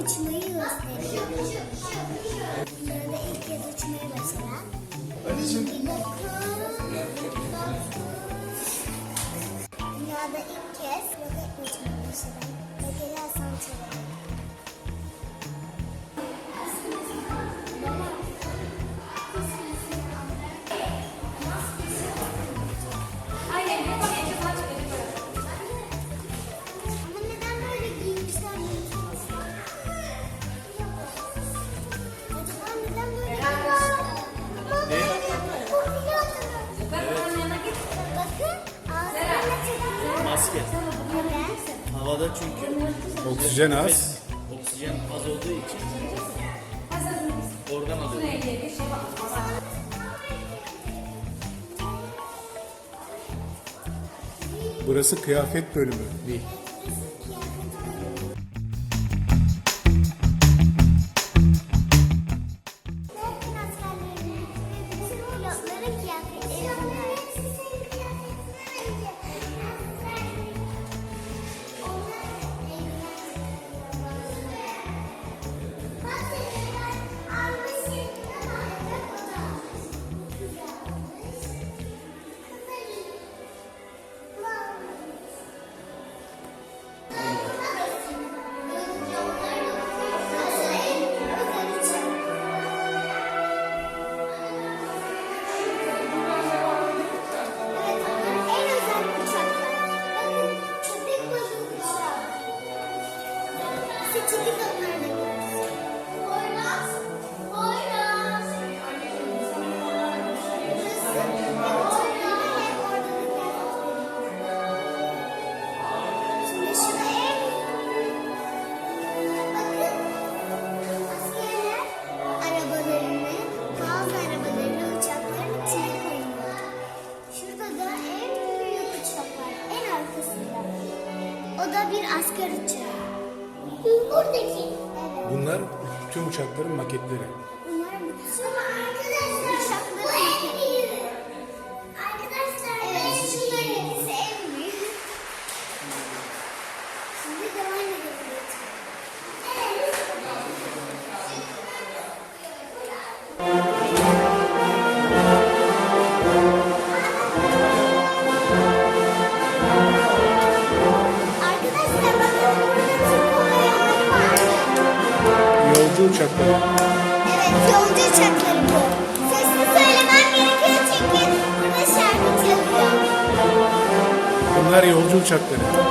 uçmayı gösteriyor. Bunları da ilk kez uçmaya başlayan. Dünyada çünkü. Oksijen az. Oksijen az olduğu için. Oradan alıyor. Burası kıyafet bölümü. Değil. Buradaki. Bunlar tüm uçakların maketleri. yolcu uçakları. Evet yolcu uçakları bu. Sesli söylemem gerekiyor çünkü. Bunlar yolcu uçakları.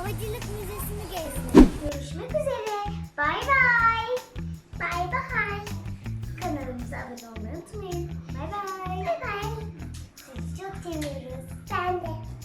Havacılık Müzesi'ni gezdik. Görüşmek üzere. Bay bay. Bay bay. Kanalımıza abone olmayı unutmayın. Bay bay. Bay bay. Sizi çok seviyoruz. Ben de.